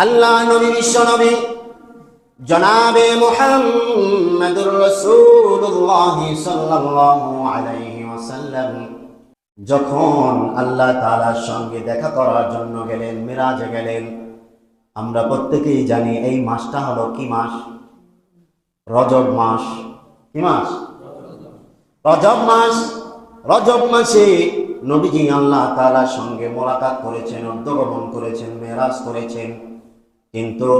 আল্লাহ নবী, বিশ্ব নবী, জনাবে মুহাম্মদুর রাসূলুল্লাহ সাল্লাল্লাহু আলাইহি ওয়াসাল্লাম। যখন আল্লাহ তাআলার সঙ্গে দেখা করার জন্য গেলেন, মিরাজে গেলেন, আমরা প্রত্যেকেই জানি এই মাসটা হলো কি মাস? রজব মাস। কি মাস? রজব মাস। রজব মাসে নবীজি আল্লাহ তাআলার সঙ্গে মোলাকাত করেছেন অর্ধগমন করেছেন, মেরাজ করেছেন। কিন্তু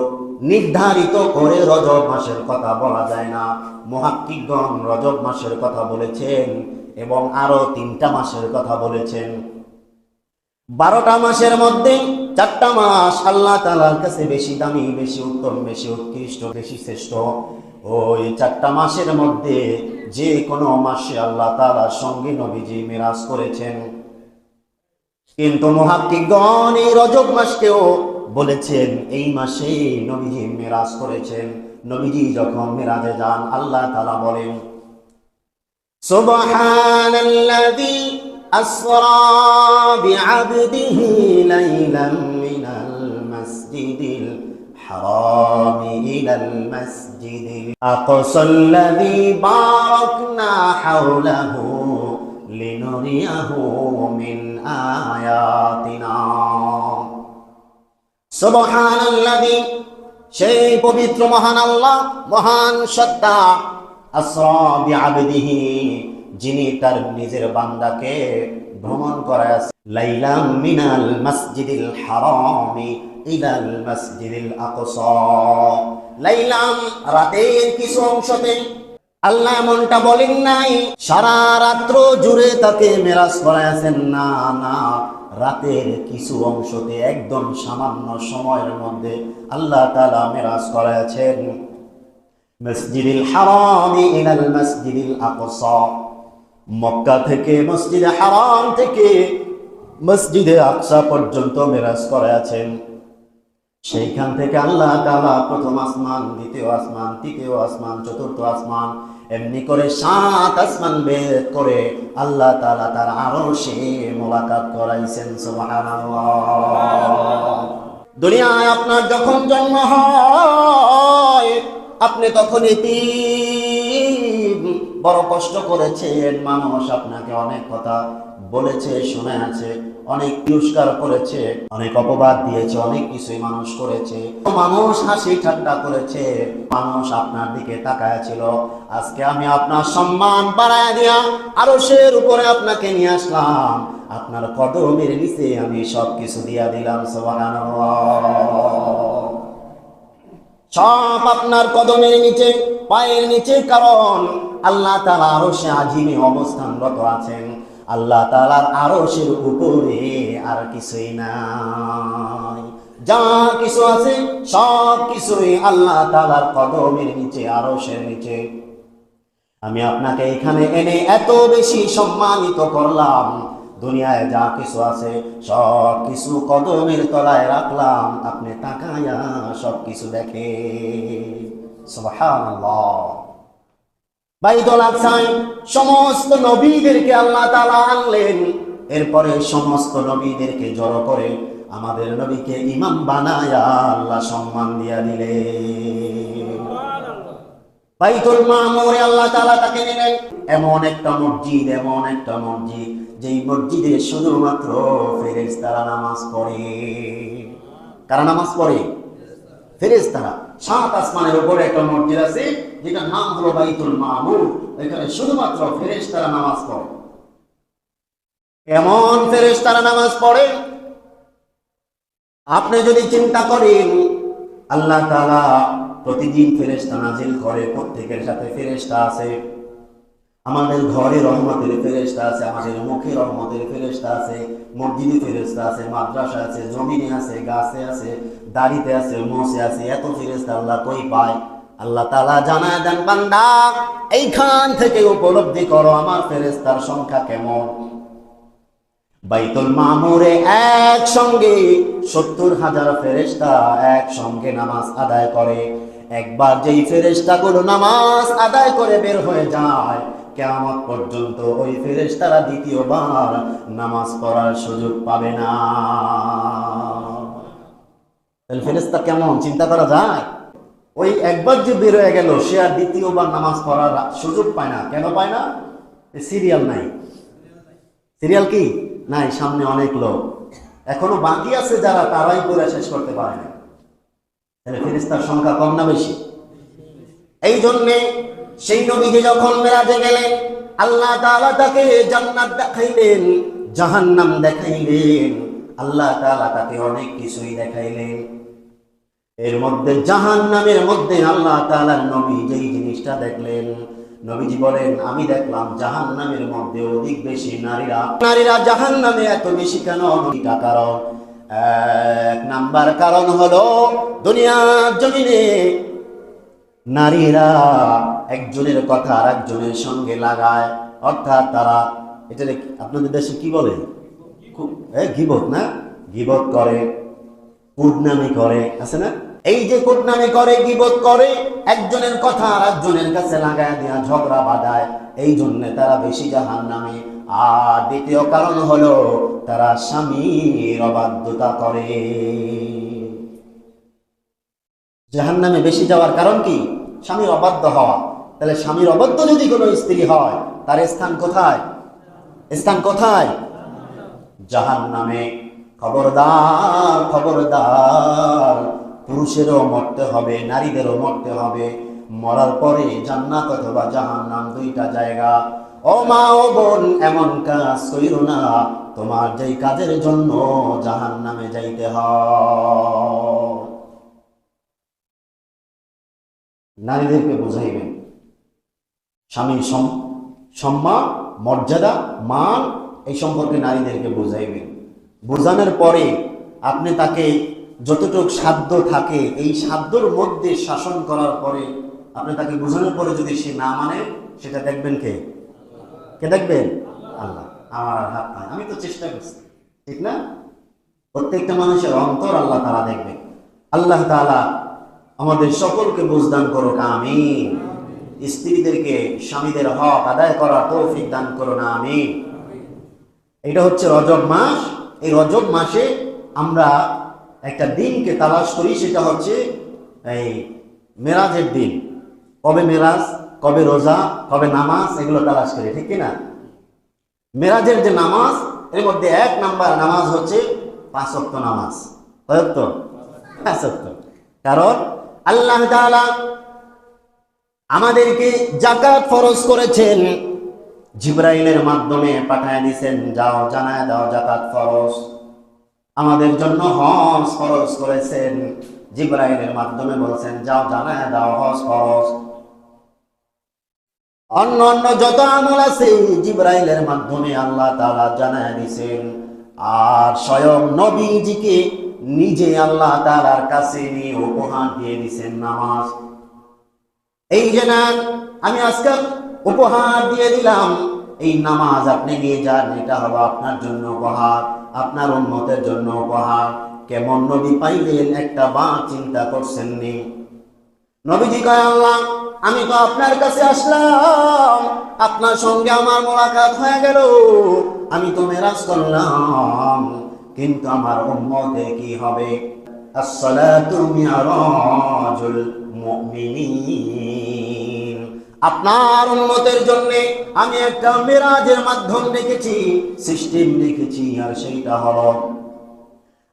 নির্ধারিত করে রজব মাসের কথা বলা যায় না। মহাক্কিগণ রজব মাসের কথা বলেছেন এবং আরও তিনটা মাসের কথা বলেছেন। বারোটা মাসের মধ্যে চারটা মাস আল্লাহ তালার কাছে বেশি দামি, বেশি উত্তম, বেশি উৎকৃষ্ট, বেশি শ্রেষ্ঠ। ওই চারটা মাসের মধ্যে যে কোনো মাসে আল্লাহ তালার সঙ্গে নবীজি মিরাজ করেছেন। কিন্তু মহাকিগণ এই রজব মাসকেও বলেছেন এই মাসে নবীজি মেরাজ করেছেন নবীজি যখন মেরাজে যান আল্লাহ তালা বলেন سبحان الذي أسرى بعبده ليلا من المسجد الحرام إلى المسجد الأقصى الذي باركنا حوله لنريه من آياتنا সেই পবিত্র মহান আল্লাহ, মহান সত্তা। যিনি তার নিজের বান্দাকে ভ্রমণ করায় মিনাল মসজিদিল হারামি ইলাল মসজিদিল আকসা। লাইলাম রাতের কিছু অংশতে আল্লাহ এমনটা বলেন নাই, সারা রাত্র জুড়ে তাকে মেরাজ করায়াছেন না না রাতের কিছু অংশতে একদম সামান্য সময়ের মধ্যে আল্লাহ তালা মেরাজ করাইছেন মসজিদুল হারাম ইলাল মসজিদুল আকসা। মক্কা থেকে মসজিদে হারাম থেকে মসজিদে আকসা পর্যন্ত মেরাজ করাইছেন সেইখান থেকে আল্লাহ তাআলা প্রথম আসমান, দ্বিতীয় আসমান, তৃতীয় আসমান, চতুর্থ আসমান এমনি করে সাত আসমান বের করে আল্লাহ তালা তার আরও সে মোলাকাত করাইছেন দুনিয়ায় আপনার যখন জন্ম হয়, আপনি তখন এটি বড় কষ্ট করেছেন। মানুষ আপনাকে অনেক কথা বলেছে, শুনে আছে, অনেক তিরস্কার করেছে, অনেক অপবাদ দিয়েছে, অনেক কিছুই মানুষ করেছে। মানুষ হাসি ঠাট্টা করেছে, মানুষ আপনার দিকে তাকায় ছিল। আজকে আমি আপনার সম্মান বাড়ায় দিয়া আরও সের উপরে আপনাকে নিয়ে আসলাম। আপনার কদমের নিচে আমি সব কিছু দিয়া দিলাম সব আপনার কদমের নিচে, পায়ের নিচে, কারণ আল্লাহ তালা আরও সে আজিমে অবস্থানরত আছেন। আল্লাহ তালার আরও সে উপরে আর কিছুই নাই। যা কিছু আছে, সব কিছুই আল্লাহ তালার কদমের নিচে আরও সে নিচে। আমি আপনাকে এখানে এনে এত বেশি সম্মানিত করলাম। দুনিয়ায় যা কিছু আছে, সব কিছু কদমের তলায় রাখলাম। আপনি তাকায়া সব কিছু দেখে সুবহানাল্লাহ। বাইতুল আকসায় সমস্ত নবীদেরকে আল্লাহ তাআলা আনলেন। এরপরে সমস্ত নবীদেরকে জড়ো করে আমাদের নবীকে ইমাম বানায়া আল্লাহ সম্মান দিয়া দিলেন। বাইতুল মামুরে আল্লাহ তাআলা তাকে নিলেন এমন একটা মসজিদ, এমন একটা মসজিদ, যেই মসজিদে শুধুমাত্র ফেরেশতারা নামাজ পড়ে। কারা নামাজ পড়ে? ফেরেশতারা। সাত আসমানের উপরে একটা মসজিদ আছে, যেটার নাম হলো বাইতুল মামুর এখানে শুধুমাত্র ফেরেশতারা নামাজ পড়ে। এমন ফেরেশতারা নামাজ পড়ে? আপনি যদি চিন্তা করেন, আল্লাহ তাআলা প্রতিদিন ফেরেশতা নাজিল করে, প্রত্যেকের সাথে ফেরেশতা আছে। আমাদের ঘরে রহমতের ফেরেশতা আছে, আমাদের মুখে রহমতের ফেরেশতা আছে, মসজিদে ফেরেশতা আছে, মাদ্রাসা আছে, জমিনে আছে, গাছে আছে, দাড়িতে আছে মোষে আছে, এত ফেরেশতা আল্লাহ কই পায়? আল্লাহ তাআলা জানায় দেন, বান্দা, এইখান থেকে উপলব্ধি করো আমার ফেরেস্তার সংখ্যা কেমন? বাইতুল মামুরে একসঙ্গে সত্তর হাজার ফেরেশতা একসঙ্গে নামাজ আদায় করে। একবার যেই ফেরেশতাগুলো নামাজ আদায় করে বের হয়ে যায় কেয়ামত পর্যন্ত ওই ফেরেশতারা দ্বিতীয়বার নামাজ পড়ার সুযোগ পাবে না। তাহলে কেমন? চিন্তা করা যায়? ওই একবার যে বের হয়ে গেল, সে আর দ্বিতীয়বার নামাজ পড়ার সুযোগ পায় না। কেন পায় না? সিরিয়াল নাই। সিরিয়াল কি? নাই, সামনে অনেক লোক। এখনও বাকি আছে যারা, তারাই করে শেষ করতে পারে না তাহলে ফেরিস্তার সংখ্যা কম না বেশি? এই জন্যে সেই নবীকে যখন মেরাজে গেলেন, আল্লাহ তাআলা তাকে জান্নাত দেখাইলেন, জাহান্নাম দেখাইলেন। আল্লাহ তাআলা তাকে অনেক কিছুই দেখাইলেন। এর মধ্যে জাহান্নামের মধ্যে আল্লাহ তাআলার নবী যেই জিনিসটা দেখলেন, নবীজি বলেন, আমি দেখলাম জাহান্নামের মধ্যে অধিক বেশি নারীরা নারীরা জাহান্নামে এত বেশি কেন? দুইটা কারণ। এক নাম্বার কারণ হলো, দুনিয়ার জমিনে নারীরা একজনের কথা আর একজনের সঙ্গে লাগায়। অর্থাৎ তারা এটা আপনাদের দেশে কি বলে? গিবত না? গিবত করে, কুটনামি করে, আছে না? এই যে কুটনামি করে, গিবত করে, একজনের কথা আর একজনের কাছে লাগায় দেওয়া ঝগড়া বাঁধায়, এই জন্য তারা বেশি জাহান নামে আর দ্বিতীয় কারণ হলো, তারা স্বামীর অবাধ্যতা করে। জাহান নামে বেশি যাওয়ার কারণ কি? স্বামীর অবাধ্য হওয়া। তাহলে স্বামীর অবাধ্য যদি কোনো স্ত্রী হয়, তার স্থান কোথায়? স্থান কোথায়? জাহান নামে খবরদার খবরদার। পুরুষেরও মরতে হবে, নারীদেরও মরতে হবে। মরার পরে জান্নাত অথবা জাহান নাম দুইটা জায়গা। ও মা, ও বোন, এমন কাজ কইর না। তোমার যেই কাজের জন্য জাহান নামে যাইতে হয়। নারীদেরকে বুঝাইবেন। স্বামীর সম্মান মর্যাদা, মান, এই সম্পর্কে নারীদেরকে বুঝাইবেন। বোঝানোর পরে আপনি তাকে যতটুক সাধ্য থাকে, এই সাধ্যর মধ্যে শাসন করার পরে আপনি তাকে বোঝানোর পরে যদি সে না মানে সেটা দেখবেন কে? কে দেখবেন? আল্লাহ। আমার হাত নাই। আমি তো চেষ্টা করছি। ঠিক না? প্রত্যেকটা মানুষের অন্তর আল্লাহ তারা দেখবে আল্লাহ তালা আমাদের সকলকে বুঝদান করুক। আমি স্ত্রীদেরকে, স্বামীদের হক আদায় করা তৌফিক দান করো না আমি এটা হচ্ছে রজব মাস। এই রজব মাসে আমরা একটা দিনকে তালাশ করি, সেটা হচ্ছে এই মেরাজের দিন। কবে মেরাজ, কবে রোজা, কবে নামাজ, এগুলো তালাশ করি, ঠিক কিনা? মেরাজের যে নামাজ, এর মধ্যে এক নাম্বার নামাজ হচ্ছে পাঁচক্ত নামাজ। কারণ আল্লাহ আমাদেরকে জাকাত ফরজ করেছেন। জিব্রাইলের মাধ্যমে পাঠায় দিয়েছেন যাও, জানায় দাও, জাকাত ফরজ। আমাদের জন্য হজ ফরজ করেছেন। জিব্রাইলের মাধ্যমে বলছেন, যাও, জানায় দাও, হজ ফরজ। অন্য অন্য যত আমল আছে, জিব্রাইলের মাধ্যমে আল্লাহ তাআলা জানায় দিয়েছেন আর স্বয়ং নবীজিকে নিজে আল্লাহ তাআলার কাছে নিয়ে উপহার দিয়ে দিছেন নামাজ। এই যে নেন আমি আজকে উপহার দিয়ে দিলাম। এই নামাজ আপনি নিয়ে যান, এটা হলো আপনার জন্য উপহার, আপনার উন্নতের জন্য উপহার। কেমন নবী পাইলেন, একটা বা চিন্তা করছেন নি নবীজি কয়, আল্লাহ, আমি তো আপনার কাছে আসলাম, আপনার সঙ্গে আমার মোলাকাত হয়ে গেল, আমি তো মেরাজ করলাম, কিন্তু আমার উম্মতে কি হবে? আসসালাতু মিরাজুল আপনার উন্নতের জন্য আমি একটা মেরাজের মাধ্যম রেখেছি সিস্টেম রেখেছি আর সেইটা হলো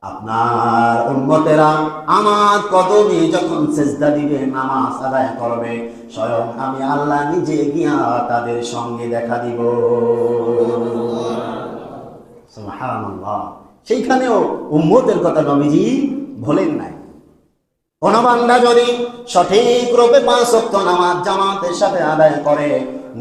আপনার উন্মতেরা আমার কদমে যখন চেষ্টা দিবে, নামাজ আদায় করবে, স্বয়ং আমি আল্লাহ নিজে গিয়া তাদের সঙ্গে দেখা দিব। সেইখানেও উম্মতের কথা নবীজি ভোলেন নাই। কোন বান্দা যদি সঠিক রূপে পাঁচ ওয়াক্ত নামাজ জামাতের সাথে আদায় করে,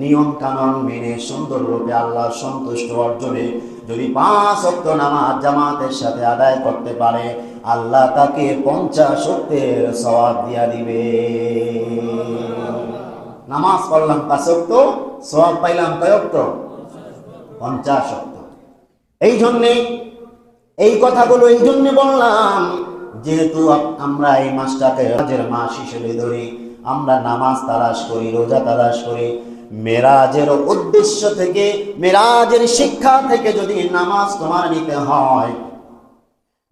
নিয়ম কানুন মেনে সুন্দর রূপে আল্লাহ সন্তুষ্ট অর্জনে যদি পাঁচ ওয়াক্ত নামাজ জামাতের সাথে আদায় করতে পারে, আল্লাহ তাকে পঞ্চাশ ওয়াক্তের সওয়াব দিয়া দিবে। নামাজ পড়লাম পাঁচ ওয়াক্ত, সওয়াব পাইলাম কয় ওয়াক্ত? পঞ্চাশ ওয়াক্ত। এই জন্যে এই কথাগুলো এই জন্য বললাম যেহেতু আমরা এই মাসটাকে রাজের মাস হিসেবে ধরি, আমরা নামাজ তালাশ করি, রোজা তালাশ করি, মেরাজের উদ্দেশ্য থেকে, মেরাজের শিক্ষা থেকে যদি নামাজ তোমার নিতে হয়,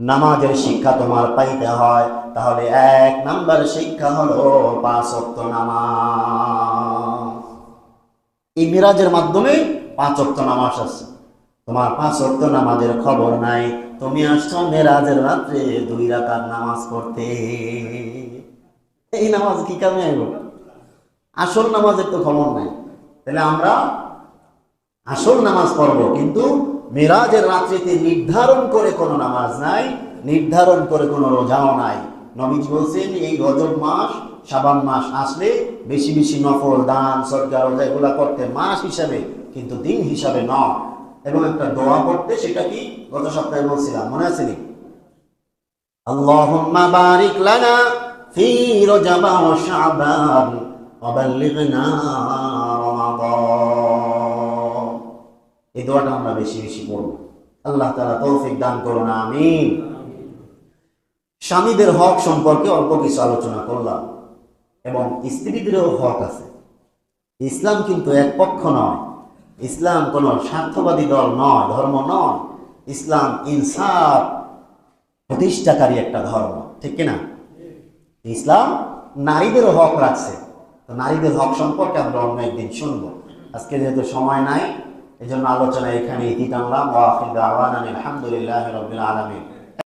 নামাজের শিক্ষা তোমার পাইতে হয়, তাহলে এক নাম্বার শিক্ষা হলো পাঁচ ওয়াক্ত নামাজ। এই মিরাজের মাধ্যমে পাঁচ ওয়াক্ত নামাজ আছে। তোমার পাঁচ ওয়াক্ত নামাজের খবর নাই। তুমি আসছো মেরাজের রাত্রে, দুই রাকাত নামাজ পড়তে। এই নামাজ কি কামে আইব? আসল নামাজের তো খবর নাই। তাহলে আমরা আসল নামাজ পড়ব, কিন্তু মেরাজের রাত্রিতে নির্ধারণ করে কোনো নামাজ নাই, নির্ধারণ করে কোনো রোজাও নাই। নবীজি বলছেন, এই রজব মাস সাবান মাস আসলে বেশি বেশি নফল, দান সরকার রোজা এগুলা করতে মাস হিসাবে, কিন্তু দিন হিসাবে নয়। এবং একটা দোয়া করতে সেটা কি গত সপ্তাহে বলছিলাম মনে আছে নি اللهم بارك لنا في رجب وشعبان وبلغنا رمضان এই দোয়াটা আমরা বেশি বেশি পড়ব আল্লাহ তাআলা তৌফিক দান করুন আমিন স্বামীদের হক সম্পর্কে অল্প কিছু আলোচনা করলাম এবং স্ত্রীদেরও হক আছে ইসলাম কিন্তু এক পক্ষ নয় ইসলাম কোনো স্বার্থবাদী দল নয়, ধর্ম নয়। ইসলাম ইনসাফ, প্রতিষ্ঠাকারী একটা ধর্ম, ঠিক কিনা? ইসলাম নারীদেরও হক রাখছে। তো নারীদের হক সম্পর্কে আমরা অন্য একদিন শুনব। আজকে যেহেতু সময় নাই এই জন্য আলোচনা এখানে ইতি টানলাম আলহামদুলিল্লাহ রবিল আলমিন।